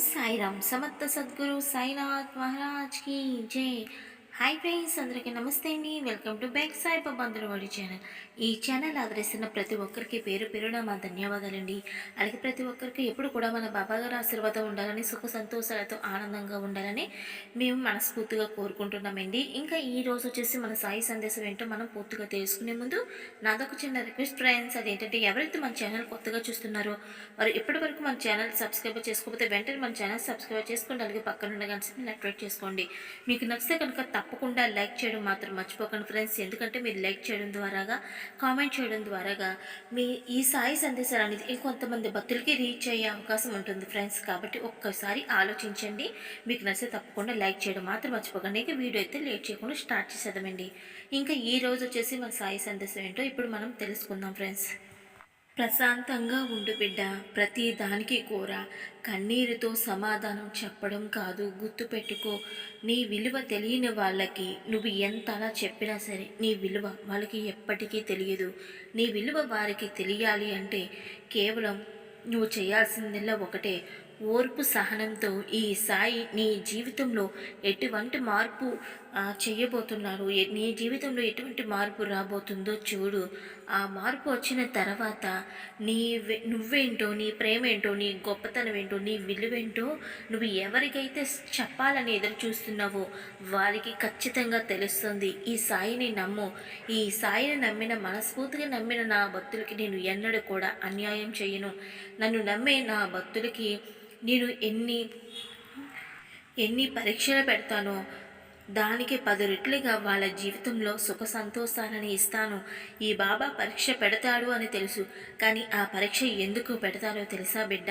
साईराम समर्थ सदगुरु साईनाथ महाराज की जय। హాయ్ ఫ్రెండ్స్ అందరికీ నమస్తే అండి. వెల్కమ్ టు బ్యాక్ సాయి వాడి ఛానల్. ఈ ఛానల్ ఆదరిస్తున్న ప్రతి ఒక్కరికి పేరు పేరున మా ధన్యవాదాలండి. అలాగే ప్రతి ఒక్కరికి ఎప్పుడు కూడా మన బాబాగారు ఆశీర్వాదం ఉండాలని సుఖ సంతోషాలతో ఆనందంగా ఉండాలని మేము మనస్ఫూర్తిగా కోరుకుంటున్నామండి. ఇంకా ఈ రోజు వచ్చేసి మన సాయి సందేశం ఏంటో మనం పూర్తిగా తెలుసుకునే ముందు నాదొక చిన్న రిక్వెస్ట్ ఫ్రెండ్స్ అదేంటంటే ఎవరైతే మన ఛానల్ కొత్తగా చూస్తున్నారో వారు ఇప్పటివరకు మన ఛానల్ సబ్స్క్రైబ్ చేసుకోకపోతే వెంటనే మన ఛానల్ సబ్స్క్రైబ్ చేసుకోండి అలాగే పక్కన ఉండగానే గంట యాక్టివేట్ చేసుకోండి. మీకు నచ్చితే కనుక తప్పకుండా లైక్ చేయడం మాత్రం మర్చిపోకండి ఫ్రెండ్స్. ఎందుకంటే మీరు లైక్ చేయడం ద్వారాగా కామెంట్ చేయడం ద్వారాగా మీ ఈ సాయి సందేశాలు అనేది ఇంకొంతమంది భక్తులకి రీచ్ అయ్యే అవకాశం ఉంటుంది ఫ్రెండ్స్. కాబట్టి ఒక్కసారి ఆలోచించండి. మీకు నచ్చితే తప్పకుండా లైక్ చేయడం మాత్రం మర్చిపోకండి. ఇక వీడియో అయితే లేట్ చేయకుండా స్టార్ట్ చేసేద్దామండి. ఇంకా ఈ రోజు వచ్చేసి మన సాయి సందేశం ఏంటో ఇప్పుడు మనం తెలుసుకుందాం ఫ్రెండ్స్. ప్రశాంతంగా ఉండు బిడ్డ ప్రతి దానికి కూర. కన్నీరుతో సమాధానం చెప్పడం కాదు గుర్తుపెట్టుకో నీ విలువ తెలియని వాళ్ళకి నువ్వు ఎంత అలా చెప్పినా సరే నీ విలువ వాళ్ళకి ఎప్పటికీ తెలియదు. నీ విలువ వారికి తెలియాలి అంటే కేవలం నువ్వు చేయాల్సిందల్లా ఒకటే. ఓర్పు సహనంతో ఈ సాయి నీ జీవితంలో ఎటువంటి మార్పు చేయబోతున్నారు నీ జీవితంలో ఎటువంటి మార్పు రాబోతుందో చూడు. ఆ మార్పు వచ్చిన తర్వాత నీ నువ్వేంటో నీ ప్రేమ ఏంటో నీ గొప్పతనం ఏంటో నీ విలువేంటో నువ్వు ఎవరికైతే చెప్పాలని ఎదురు చూస్తున్నావో వారికి ఖచ్చితంగా తెలుస్తుంది. ఈ సాయిని నమ్ము. ఈ సాయిని నమ్మిన మనస్ఫూర్తిగా నమ్మిన నా భక్తులకి నేను ఎన్నడూ కూడా అన్యాయం చేయను నన్ను నమ్మే నా భక్తులకి నేను ఎన్ని ఎన్ని పరీక్షలు పెడతానో దానికి పది రెట్లుగా వాళ్ళ జీవితంలో సుఖ సంతోషాలని ఇస్తాను. ఈ బాబా పరీక్ష పెడతాడు అని తెలుసు. కానీ ఆ పరీక్ష ఎందుకు పెడతారో తెలుసా బిడ్డ?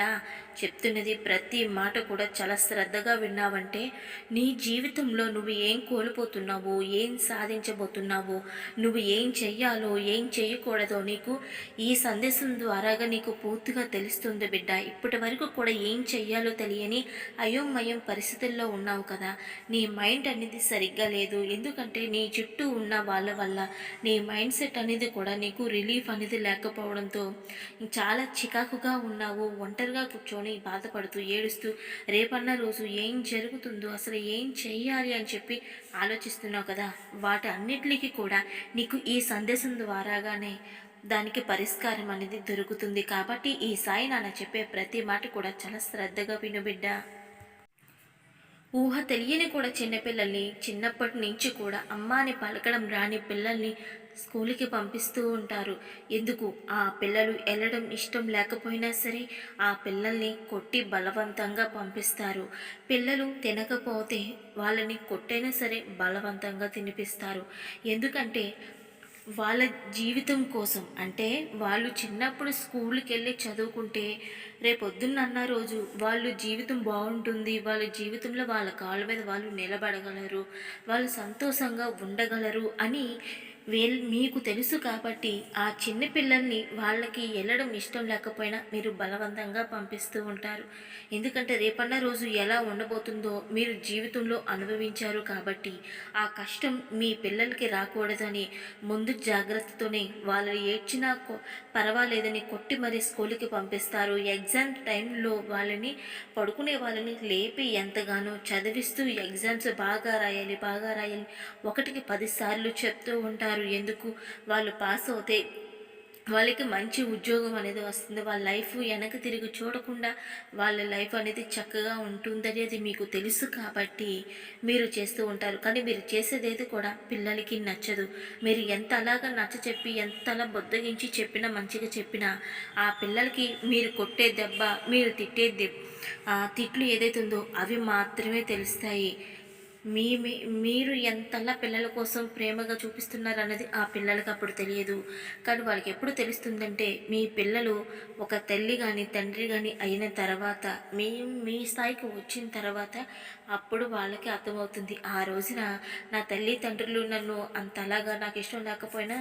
చెప్తున్నది ప్రతి మాట కూడా చాలా శ్రద్ధగా విన్నావంటే నీ జీవితంలో నువ్వు ఏం కోల్పోతున్నావు ఏం సాధించబోతున్నావో నువ్వు ఏం చెయ్యాలో ఏం చేయకూడదో నీకు ఈ సందేశం ద్వారాగా నీకు పూర్తిగా తెలుస్తుంది బిడ్డ. ఇప్పటి వరకు కూడా ఏం చెయ్యాలో తెలియని అయోమయం పరిస్థితుల్లో ఉన్నావు కదా. నీ మైండ్ అనేది సరిగ్గా లేదు. ఎందుకంటే నీ చుట్టూ ఉన్న వాళ్ళ వల్ల నీ మైండ్ సెట్ అనేది కూడా నీకు రిలీఫ్ అనేది లేకపోవడంతో చాలా చికాకుగా ఉన్నావు. ఒంటరిగా కూర్చొని బాధపడుతూ ఏడుస్తూ రేపన్న రోజు ఏం జరుగుతుందో అసలు ఏం చెయ్యాలి అని చెప్పి ఆలోచిస్తున్నావు కదా? వాటి అన్నిటికీ కూడా నీకు ఈ సందేశం ద్వారాగానే దానికి పరిష్కారం అనేది దొరుకుతుంది. కాబట్టి ఈ సాయి నాన్న చెప్పే ప్రతి మాట కూడా చాలా శ్రద్ధగా విను బిడ్డ. ఊహ తెలియని కూడా చిన్నపిల్లల్ని చిన్నప్పటి నుంచి కూడా అమ్మ అని పలకడం రాని పిల్లల్ని స్కూల్కి పంపిస్తూ ఉంటారు. ఎందుకు? ఆ పిల్లలు వెళ్ళడం ఇష్టం లేకపోయినా సరే ఆ పిల్లల్ని కొట్టి బలవంతంగా పంపిస్తారు. పిల్లలు తినకపోతే వాళ్ళని కొట్టైనా సరే బలవంతంగా తినిపిస్తారు. ఎందుకంటే వాళ్ళ జీవితం కోసం. అంటే వాళ్ళు చిన్నప్పుడు స్కూల్కి వెళ్ళి చదువుకుంటే రేపొద్దున్న అన్న రోజు వాళ్ళు జీవితం బాగుంటుంది. వాళ్ళ జీవితంలో వాళ్ళ కాళ్ళ మీద వాళ్ళు నిలబడగలరు. వాళ్ళు సంతోషంగా ఉండగలరు అని వీల్ మీకు తెలుసు కాబట్టి ఆ చిన్న పిల్లల్ని వాళ్ళకి వెళ్ళడం ఇష్టం లేకపోయినా మీరు బలవంతంగా పంపిస్తూ ఉంటారు. ఎందుకంటే రేపన్న రోజు ఎలా ఉండబోతుందో మీరు జీవితంలో అనుభవించారు కాబట్టి ఆ కష్టం మీ పిల్లలకి రాకూడదని ముందు జాగ్రత్తతోనే వాళ్ళు ఏడ్చినా పర్వాలేదని కొట్టి మరీ స్కూల్కి పంపిస్తారు. ఎగ్జామ్ టైంలో వాళ్ళని పడుకునే వాళ్ళని లేపి ఎంతగానో చదివిస్తూ ఎగ్జామ్స్ బాగా రాయాలి బాగా రాయాలి. ఒకటికి పదిసార్లు చెప్తూ ఉంటారు. ఎందుకు వాళ్ళు పాస్ అవుతే వాళ్ళకి మంచి ఉద్యోగం అనేది వస్తుంది. వాళ్ళ లైఫ్ వెనక తిరిగి చూడకుండా వాళ్ళ లైఫ్ అనేది చక్కగా ఉంటుందని అది మీకు తెలుసు కాబట్టి మీరు చేస్తూ ఉంటారు. కానీ మీరు చేసేదేది కూడా పిల్లలకి నచ్చదు. మీరు ఎంత అలాగా నచ్చ చెప్పి ఎంత అలా బొద్దగించి చెప్పినా మంచిగా చెప్పినా ఆ పిల్లలకి మీరు కొట్టే దెబ్బ మీరు తిట్టే దెబ్బ ఆ తిట్లు ఏదైతే ఉందో అవి మాత్రమే తెలుస్తాయి. మీ మీరు ఎంతలా పిల్లల కోసం ప్రేమగా చూపిస్తున్నారు అన్నది ఆ పిల్లలకి అప్పుడు తెలియదు. కానీ వాళ్ళకి ఎప్పుడు తెలుస్తుందంటే మీ పిల్లలు ఒక తల్లి కానీ తండ్రి కానీ అయిన తర్వాత మీ మీ స్థాయికి వచ్చిన తర్వాత అప్పుడు వాళ్ళకి అర్థమవుతుంది ఆ రోజున నా తల్లి తండ్రులు నన్ను అంతలాగా నాకు ఇష్టం లేకపోయినా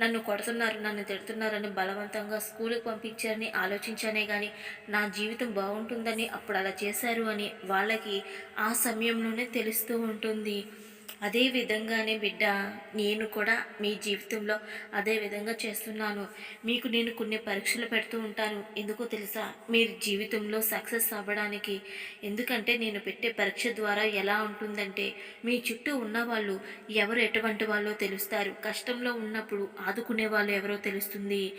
నన్ను కొడుతున్నారు నన్ను తిడుతున్నారని బలవంతంగా స్కూల్కి పంపించారని ఆలోచించానే కానీ నా జీవితం బాగుంటుందని అప్పుడు అలా చేశారు అని వాళ్ళకి ఆ సమయంలోనే తెలుస్తూ ఉంటుంది. అదే విధంగానే బిడ్డ నేను కూడా మీ జీవితంలో అదే విధంగా చేస్తున్నాను. మీకు నేను కొన్ని పరీక్షలు పెడుతూ ఉంటాను. ఎందుకో తెలుసా? మీరు జీవితంలో సక్సెస్ అవ్వడానికి. ఎందుకంటే నేను పెట్టే పరీక్ష ద్వారా ఎలా ఉంటుందంటే మీ చుట్టూ ఉన్నవాళ్ళు ఎవరు ఎటువంటి వాళ్ళో తెలుస్తారు. కష్టంలో ఉన్నప్పుడు ఆదుకునే వాళ్ళు ఎవరో తెలుస్తుంది.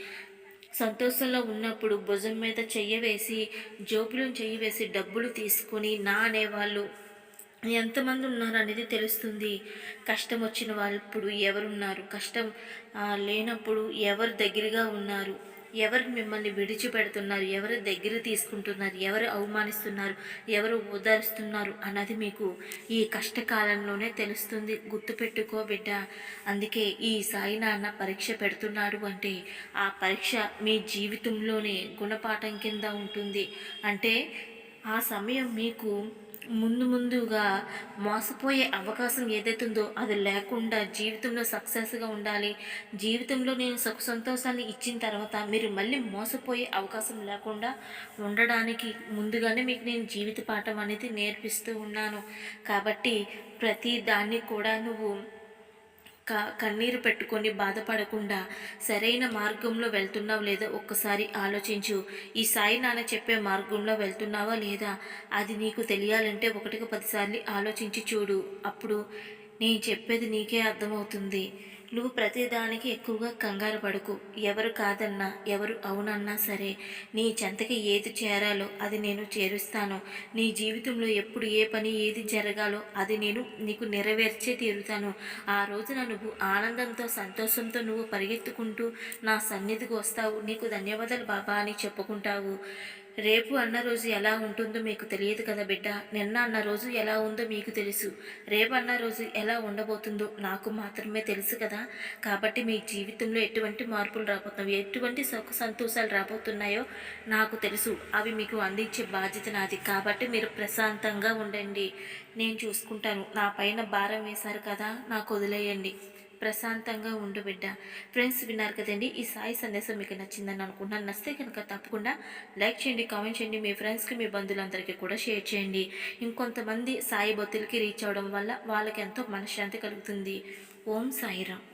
సంతోషంలో ఉన్నప్పుడు భుజం మీద చెయ్యి వేసి జోబులో చెయ్యి వేసి డబ్బులు తీసుకొని నా అనేవాళ్ళు ఎంతమంది ఉన్నారు అనేది తెలుస్తుంది. కష్టం వచ్చిన వాళ్ళు ఎవరున్నారు? కష్టం లేనప్పుడు ఎవరు దగ్గరగా ఉన్నారు? ఎవరు మిమ్మల్ని విడిచిపెడుతున్నారు? ఎవరు దగ్గర తీసుకుంటున్నారు? ఎవరు అవమానిస్తున్నారు? ఎవరు ఓదారుస్తున్నారు? అన్నది మీకు ఈ కష్టకాలంలోనే తెలుస్తుంది. గుర్తుపెట్టుకో బిడ్డ. అందుకే ఈ సాయి నాన్న పరీక్ష పెడుతున్నాడు అంటే ఆ పరీక్ష మీ జీవితంలోనే గుణపాఠం కింద ఉంటుంది. అంటే ఆ సమయం మీకు ముందు ముందుగా మోసపోయే అవకాశం ఏదైతుందో అది లేకుండా జీవితంలో సక్సెస్గా ఉండాలి. జీవితంలో నేను సుఖ సంతోషాన్ని ఇచ్చిన తర్వాత మీరు మళ్ళీ మోసపోయే అవకాశం లేకుండా ఉండడానికి ముందుగానే మీకు నేను జీవిత పాఠం అనేది నేర్పిస్తూ ఉన్నాను. కాబట్టి ప్రతి దాన్ని కూడా నువ్వు కన్నీరు పెట్టుకొని బాధపడకుండా సరైన మార్గంలో వెళ్తున్నావు లేదా ఒక్కసారి ఆలోచించు. ఈ సాయి నాన్న చెప్పే మార్గంలో వెళ్తున్నావా లేదా అది నీకు తెలియాలంటే ఒకటికి పదిసార్లు ఆలోచించి చూడు. అప్పుడు నేను చెప్పేది నీకే అర్థమవుతుంది. నువ్వు ప్రతిదానికి ఎక్కువగా కంగారు పడకు. ఎవరు కాదన్నా ఎవరు అవునన్నా సరే నీ చెంతకి ఏది చేరాలో అది నేను చేరుస్తాను. నీ జీవితంలో ఎప్పుడు ఏ పని ఏది జరగాలో అది నేను నీకు నెరవేర్చే తీరుతాను. ఆ రోజున నువ్వు ఆనందంతో సంతోషంతో నువ్వు పరిగెత్తుకుంటూ నా సన్నిధికి వస్తావు. నీకు ధన్యవాదాలు బాబా అని చెప్పుకుంటావు. రేపు అన్న రోజు ఎలా ఉంటుందో మీకు తెలియదు కదా బిడ్డ. నిన్న అన్న రోజు ఎలా ఉందో మీకు తెలుసు. రేపు అన్న రోజు ఎలా ఉండబోతుందో నాకు మాత్రమే తెలుసు కదా. కాబట్టి మీ జీవితంలో ఎటువంటి మార్పులు రాబోతున్నాయి ఎటువంటి సుఖ సంతోషాలు రాబోతున్నాయో నాకు తెలుసు. అవి మీకు అందించే బాధ్యత నాది. కాబట్టి మీరు ప్రశాంతంగా ఉండండి. నేను చూసుకుంటాను. నా పైన భారం వేశారు కదా నాకు వదిలేయండి. ప్రశాంతంగా ఉండు బిడ్డ. ఫ్రెండ్స్ విన్నారు కదండి? ఈ సాయి సందేశం మీకు నచ్చిందని అనుకుంటున్నాను. నచ్చితే కనుక తప్పకుండా లైక్ చేయండి కామెంట్ చేయండి. మీ ఫ్రెండ్స్కి మీ బంధువులందరికీ కూడా షేర్ చేయండి. ఇంకొంతమంది సాయి బొత్తులకి రీచ్ అవ్వడం వల్ల వాళ్ళకి ఎంతో మనశ్శాంతి కలుగుతుంది. ఓం సాయిరామ్.